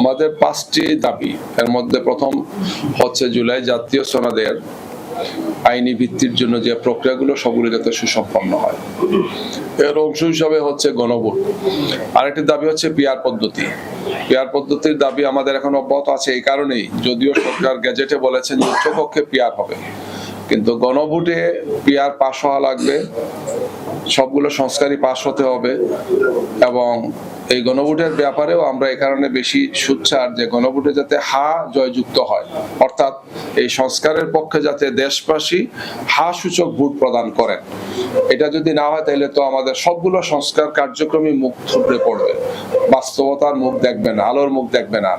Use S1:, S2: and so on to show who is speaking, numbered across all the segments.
S1: আমাদের পাঁচটি দাবি। এর মধ্যে প্রথম হচ্ছে জুলাই জাতীয় সনদের আইনি ভিত্তির জন্য যে প্রক্রিয়াগুলো, সবগুলো যাতে সুসম্পন্ন হয়। এর অংশ হিসাবে হচ্ছে গণভোট। আরেকটি দাবি হচ্ছে পিয়ার পদ্ধতি। পিয়ার পদ্ধতির দাবি আমাদের এখন অব্যাহত আছে এই কারণেই, যদিও সরকার গ্যাজেটে বলেছেন যে উচ্চকক্ষে পিয়ার হবে। কিন্তু গণভোটে পিয়ার পাশ হওয়া লাগবে। সবগুলো সংস্কারই পাশ হতে হবে এবং এই গণভোটের ব্যাপারেও আমরা এই কারণে বেশি সুচ্ছার যে গণভোটে যাতে হা জয়যুক্ত হয়। অর্থাৎ এই সংস্কারের পক্ষে যাতে দেশবাসী হা সূচক ভোট প্রদান করেন। এটা যদি না হয় তাহলে তো আমাদের সবগুলো সংস্কার কার্যক্রমই মুখ থুবড়ে পড়বে। বাস্তবতার মুখ দেখবে না আলোর মুখ দেখবে না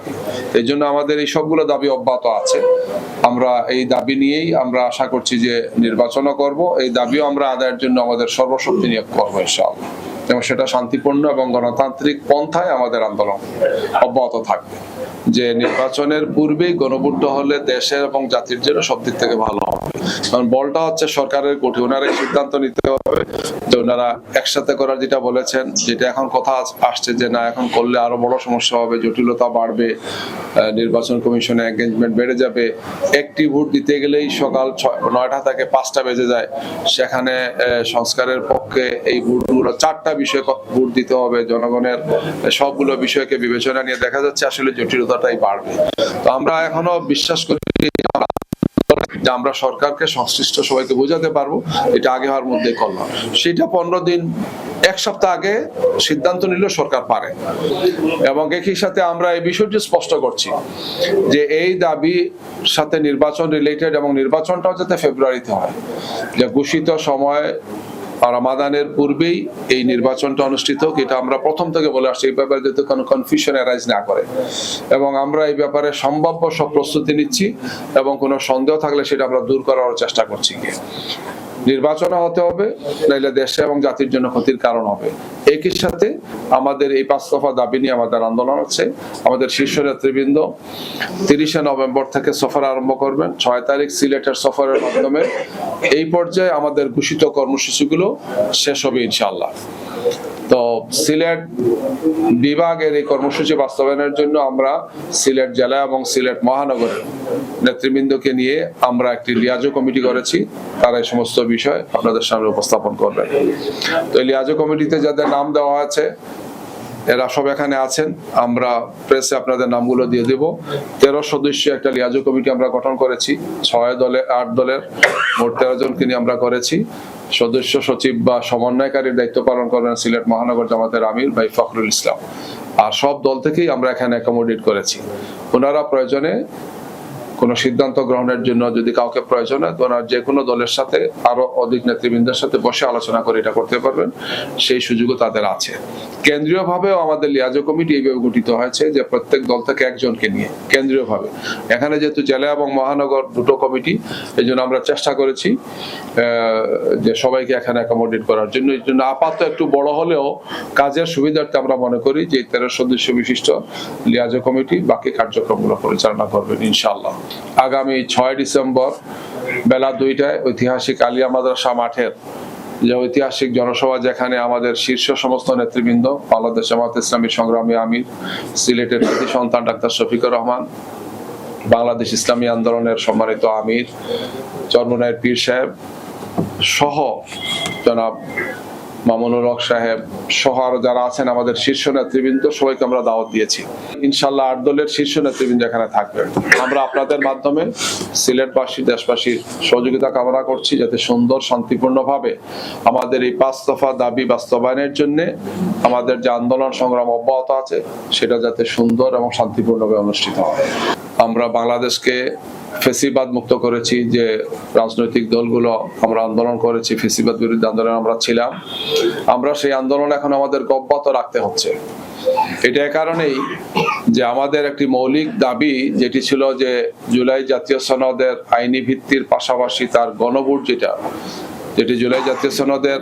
S1: এই জন্য আমাদের এই সবগুলো দাবি অব্যাহত আছে। আমরা এই দাবি নিয়েই আমরা আশা করছি যে নির্বাচনও করব। এই দাবিও আমরা আদায়ের জন্য আমাদের সর্বশক্তি নিয়োগ করব ইনশাআল্লাহ। এবং সেটা শান্তিপূর্ণ এবং গণতান্ত্রিক পন্থায় আমাদের আন্দোলন অব্যাহত থাকবে। যে নির্বাচনের পূর্বেই গণভোট হলে দেশের এবং জাতির জন্য সব দিক থেকে ভালো হবে। কারণ বলটা হচ্ছে সরকারের কোঠি ওনারা সিদ্ধান্ত নিতে হবে যে ওনারা একসাথে করার যেটা বলেছেন, যেটা এখন কথা আসছে যে না, এখন করলে আরও বড় সমস্যা হবে, জটিলতা বাড়বে নির্বাচন কমিশনে এঙ্গেজমেন্ট বেড়ে যাবে। একটি ভোট দিতে গেলেই সকাল নয়টা থেকে পাঁচটা বেজে যায়। সেখানে সংস্কারের পক্ষে এই ভোটগুলো চারটা বিষয়ে ভোট দিতে হবে, জনগণের সবগুলো বিষয়কে বিবেচনা নিয়ে দেখা যাচ্ছে আসলে জটিলতাটাই বাড়বে। তো আমরা এখনও বিশ্বাস করি যে আমরা সরকারকে সংশ্লিষ্ট সবাইকে বোঝাতে পারব, এটা আগে হওয়ার মধ্যে করলাম সেটা পনেরো দিন, এক সপ্তাহ আগে সিদ্ধান্ত নিল সরকার পারে। এবং একই সাথে আমরা এই বিষয়টি স্পষ্ট করছি যে এই দাবি সাথে নির্বাচন রিলেটেড এবং নির্বাচনটাও যাতে ফেব্রুয়ারিতে হয়, যে ঘোষিত সময় রামাদানের পূর্বেই এই নির্বাচনটা অনুষ্ঠিত হোক, এটা আমরা প্রথম থেকে বলে আসছি, এই ব্যাপারে যাতে কোনো কনফিউশন অ্যারাইজ না করে। এবং আমরা এই ব্যাপারে সম্ভাব্য সব প্রস্তুতি নিচ্ছি এবং কোনো সন্দেহ থাকলে সেটা আমরা দূর করার চেষ্টা করছি গিয়ে। নির্বাচন হতে হবে, নাইলে দেশে এবং জাতির জন্য ক্ষতির কারণ হবে। একই সাথে আমাদের এই পাঁচ দফা দাবি নিয়ে আমাদের আন্দোলন আছে। আমাদের শীর্ষ নেতৃবৃন্দ তিরিশে নভেম্বর থেকে সফর আরম্ভ করবেন। ছয় তারিখ সিলেটের সফরের মাধ্যমে। এই পর্যায়ে আমাদের ঘোষিত কর্মসূচিগুলো শেষ হবে ইনশাআল্লাহ। তো সিলেট বিভাগের এই কর্মসূচি বাস্তবায়নের জন্য আমরা সিলেট জেলা এবং সিলেট মহানগরের নেতৃবৃন্দকে নিয়ে আমরা একটি লিয়াজো কমিটি করেছি। তারা এই সমস্ত বিষয় আপনাদের সামনে উপস্থাপন করবেন তো এই লিয়াজো কমিটিতে যাদের নাম দেওয়া আছে, এরা সব এখানে আছেন। আমরা প্রেসে আপনাদের নামগুলো দিয়ে দেব। তেরো সদস্য একটা লিয়াজো কমিটি আমরা গঠন করেছি। ছয় দলে, আট দলের মোট তেরো জনকে নিয়ে আমরা করেছি। সদস্য সচিব বা সমন্বয়কারীর দায়িত্ব পালন করেন সিলেট মহানগর জামাতের আমির ভাই ফখরুল ইসলাম। আর সব দল থেকেই আমরা এখানে অ্যাকোমোডেট করেছি। ওনারা প্রয়োজনে কোনো সিদ্ধান্ত গ্রহণের জন্য যদি কাউকে প্রয়োজন হয় ওনার যে কোনো দলের সাথে আরও অধিক নেতৃবৃন্দের সাথে বসে আলোচনা করে এটা করতে পারবেন। সেই সুযোগও তাদের আছে। কেন্দ্রীয়ভাবেও আমাদের লিয়াজো কমিটি এইভাবে গঠিত হয়েছে যে প্রত্যেক দল থেকে একজনকে নিয়ে, কেন্দ্রীয়ভাবে। এখানে যেহেতু জেলা এবং মহানগর দুটো কমিটি এই জন্য আমরা চেষ্টা করেছি যে সবাইকে এখানে অ্যাকোমোডেট করার জন্য। এই জন্য আপাতত একটু বড় হলেও কাজের সুবিধার্থে আমরা মনে করি যে তেরো সদস্য বিশিষ্ট লিয়াজো কমিটি বাকি কার্যক্রমগুলো পরিচালনা করবেন, ইনশাআল্লাহ। আগামী ছয় ডিসেম্বর বেলা দুইটায় ঐতিহাসিক আলিয়া মাদ্রাসা মাঠের যে ঐতিহাসিক জনসভা যেখানে আমাদের শীর্ষ সমস্ত নেতৃবৃন্দ বাংলাদেশ জামাত ইসলামী সংগ্রামী আমির, সিলেটের কৃতি সন্তান ডাক্তার শফিকুর রহমান, বাংলাদেশ ইসলামী আন্দোলনের সম্মানিত আমির, চর্মনায়ের পীর সাহেব সহ জনাব মামুনুর সাহেব সহ আরও যারা আছেন আমাদের শীর্ষ নেতৃবৃন্দ, সবাইকে আমরা দাওয়াত দিয়েছি। ইনশাল্লাহ আট দলের শীর্ষ নেতৃবৃন্দ এখানে থাকবেন আমরা আপনাদের মাধ্যমে সিলেটবাসী দেশবাসীর সহযোগিতা কামনা করছি যাতে সুন্দর, শান্তিপূর্ণভাবে আমাদের এই পাঁচ দফা দাবি বাস্তবায়নের জন্য আমাদের যে আন্দোলন সংগ্রাম অব্যাহত আছে, সেটা যাতে সুন্দর এবং শান্তিপূর্ণভাবে অনুষ্ঠিত হয়। আমরা বাংলাদেশকে ফেসিবাদ মুক্ত করেছি যে রাজনৈতিক দলগুলো আমরা আন্দোলন করেছি, ফেসিবাদ বিরুদ্ধে আন্দোলন আমরা ছিলাম। আমরা সেই আন্দোলন এখন আমাদের অব্যাহত রাখতে হচ্ছে। এটা কারণেই যে আমাদের একটি মৌলিক দাবি যেটি ছিল যে জুলাই জাতীয় সনদের আইনি ভিত্তির পাশাপাশি তার গণভোট যেটা, যেটি জুলাই জাতীয় সনদের